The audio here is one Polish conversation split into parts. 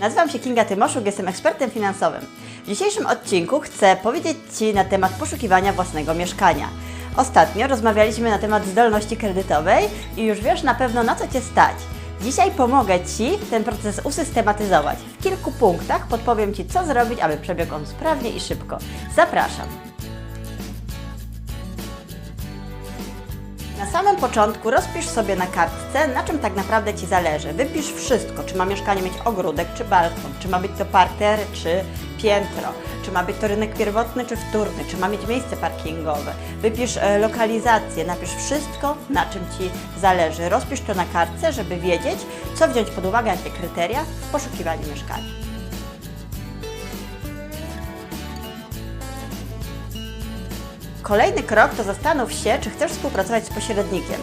Nazywam się Kinga Tymoszuk, jestem ekspertem finansowym. W dzisiejszym odcinku chcę powiedzieć Ci na temat poszukiwania własnego mieszkania. Ostatnio rozmawialiśmy na temat zdolności kredytowej i już wiesz na pewno na co Cię stać. Dzisiaj pomogę Ci ten proces usystematyzować. W kilku punktach podpowiem Ci, co zrobić, aby przebiegł on sprawnie i szybko. Zapraszam. Na samym początku rozpisz sobie na kartce, na czym tak naprawdę Ci zależy. Wypisz wszystko, czy ma mieszkanie mieć ogródek, czy balkon, czy ma być to parter, czy piętro, czy ma być to rynek pierwotny, czy wtórny, czy ma mieć miejsce parkingowe. Wypisz e, lokalizację, napisz wszystko, na czym Ci zależy. Rozpisz to na kartce, żeby wiedzieć, co wziąć pod uwagę, jakie kryteria w poszukiwaniu mieszkania. Kolejny krok to zastanów się, czy chcesz współpracować z pośrednikiem.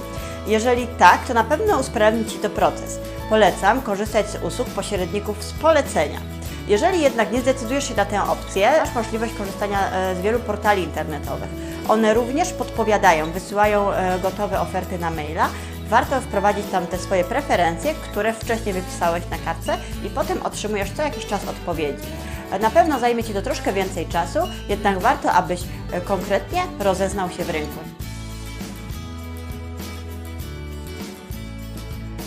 Jeżeli tak, to na pewno usprawni Ci to proces. Polecam korzystać z usług pośredników z polecenia. Jeżeli jednak nie zdecydujesz się na tę opcję, masz możliwość korzystania e, z wielu portali internetowych. One również podpowiadają, wysyłają e, gotowe oferty na maila. Warto wprowadzić tam te swoje preferencje, które wcześniej wypisałeś na kartce i potem otrzymujesz co jakiś czas odpowiedzi. Na pewno zajmie Ci to troszkę więcej czasu, jednak warto, abyś e, konkretnie rozeznał się w rynku.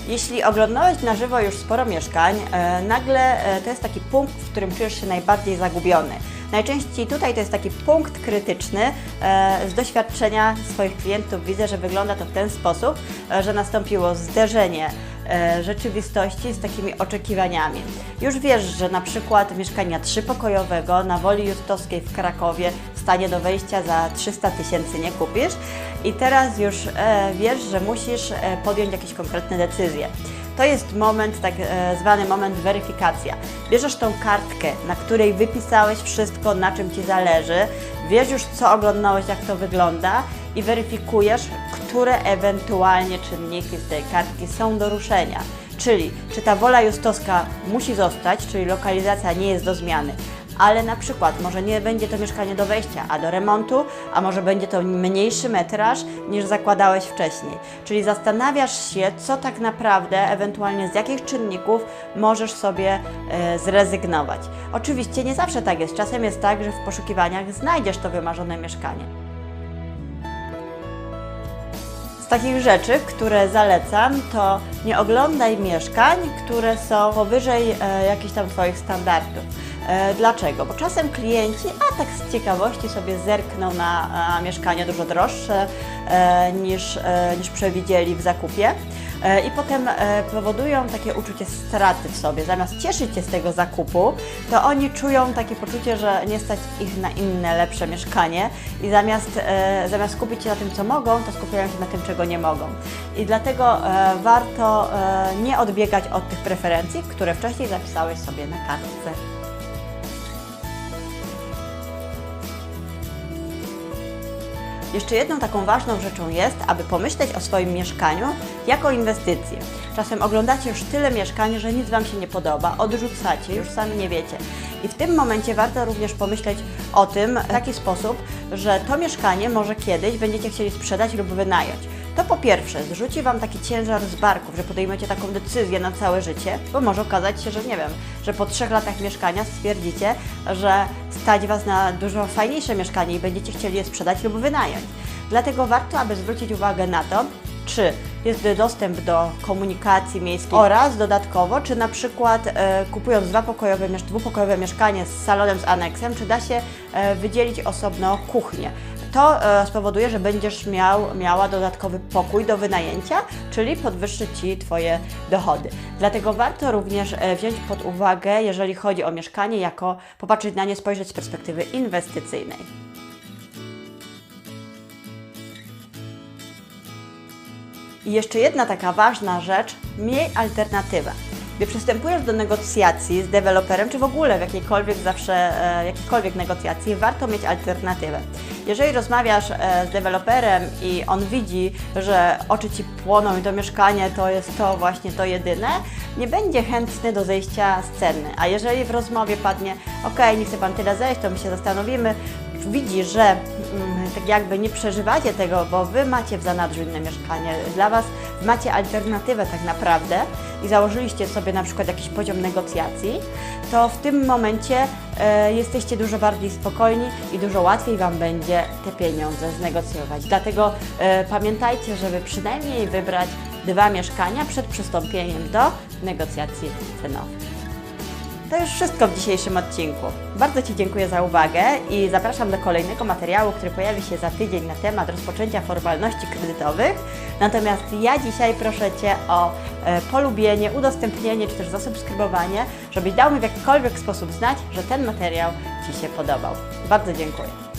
Jeśli oglądałeś na żywo już sporo mieszkań, e, nagle e, to jest taki punkt, w którym czujesz się najbardziej zagubiony. Najczęściej tutaj to jest taki punkt krytyczny. Z doświadczenia swoich klientów widzę, że wygląda to w ten sposób, że nastąpiło zderzenie rzeczywistości z takimi oczekiwaniami. Już wiesz, że na przykład mieszkania trzypokojowego na Woli Justowskiej w Krakowie w stanie do wejścia za 300 tysięcy nie kupisz i teraz już e, wiesz, że musisz e, podjąć jakieś konkretne decyzje. To jest moment, tak e, zwany moment weryfikacja. Bierzesz tą kartkę, na której wypisałeś wszystko, na czym Ci zależy, wiesz już, co oglądałeś, jak to wygląda i weryfikujesz, które ewentualnie czynniki z tej kartki są do ruszenia. Czyli czy ta wola justowska musi zostać, czyli lokalizacja nie jest do zmiany, ale na przykład może nie będzie to mieszkanie do wejścia, a do remontu, a może będzie to mniejszy metraż niż zakładałeś wcześniej. Czyli zastanawiasz się, co tak naprawdę, ewentualnie z jakich czynników możesz sobie e, zrezygnować. Oczywiście nie zawsze tak jest. Czasem jest tak, że w poszukiwaniach znajdziesz to wymarzone mieszkanie. Takich rzeczy, które zalecam, to nie oglądaj mieszkań, które są powyżej e, jakichś tam Twoich standardów. E, dlaczego? Bo czasem klienci, a tak z ciekawości sobie zerkną na a, mieszkania dużo droższe e, niż, e, niż przewidzieli w zakupie. E, I potem e, powodują takie uczucie straty w sobie. Zamiast cieszyć się z tego zakupu, to oni czują takie poczucie, że nie stać ich na inne, lepsze mieszkanie i zamiast, e, zamiast skupić się na tym, co mogą, to skupiają się na tym, czego nie mogą. I dlatego warto nie odbiegać od tych preferencji, które wcześniej zapisałeś sobie na kartce. Jeszcze jedną taką ważną rzeczą jest, aby pomyśleć o swoim mieszkaniu jako inwestycji. Czasem oglądacie już tyle mieszkań, że nic Wam się nie podoba, odrzucacie, już sami nie wiecie. I w tym momencie warto również pomyśleć o tym w taki sposób, że to mieszkanie może kiedyś będziecie chcieli sprzedać lub wynająć. To po pierwsze zrzuci Wam taki ciężar z barków, że podejmiecie taką decyzję na całe życie, bo może okazać się, że nie wiem, że po trzech latach mieszkania stwierdzicie, że stać Was na dużo fajniejsze mieszkanie i będziecie chcieli je sprzedać lub wynająć. Dlatego warto, aby zwrócić uwagę na to, czy jest dostęp do komunikacji miejskiej oraz dodatkowo, czy na przykład e, kupując dwupokojowe, dwupokojowe mieszkanie z salonem z aneksem, czy da się e, wydzielić osobno kuchnię. To e, spowoduje, że będziesz miał, miała dodatkowy pokój do wynajęcia, czyli podwyższy Ci Twoje dochody. Dlatego warto również e, wziąć pod uwagę, jeżeli chodzi o mieszkanie, jako popatrzeć na nie, spojrzeć z perspektywy inwestycyjnej. I jeszcze jedna taka ważna rzecz, miej alternatywę. Gdy przystępujesz do negocjacji z deweloperem, czy w ogóle w jakiejkolwiek zawsze, e, jakiejkolwiek negocjacji, warto mieć alternatywę. Jeżeli rozmawiasz e, z deweloperem i on widzi, że oczy Ci płoną i to mieszkanie to jest to właśnie to jedyne, nie będzie chętny do zejścia z ceny. A jeżeli w rozmowie padnie, ok, nie chce Pan tyle zejść, to my się zastanowimy, widzi, że mm, tak jakby nie przeżywacie tego, bo Wy macie w zanadrzu inne mieszkanie, dla Was macie alternatywę tak naprawdę, i założyliście sobie na przykład jakiś poziom negocjacji, to w tym momencie jesteście dużo bardziej spokojni i dużo łatwiej Wam będzie te pieniądze znegocjować. Dlatego e, pamiętajcie, żeby przynajmniej wybrać dwa mieszkania przed przystąpieniem do negocjacji cenowych. To już wszystko w dzisiejszym odcinku. Bardzo Ci dziękuję za uwagę i zapraszam do kolejnego materiału, który pojawi się za tydzień na temat rozpoczęcia formalności kredytowych. Natomiast ja dzisiaj proszę Cię o e, polubienie, udostępnienie czy też zasubskrybowanie, żebyś dał mi w jakikolwiek sposób znać, że ten materiał Ci się podobał. Bardzo dziękuję.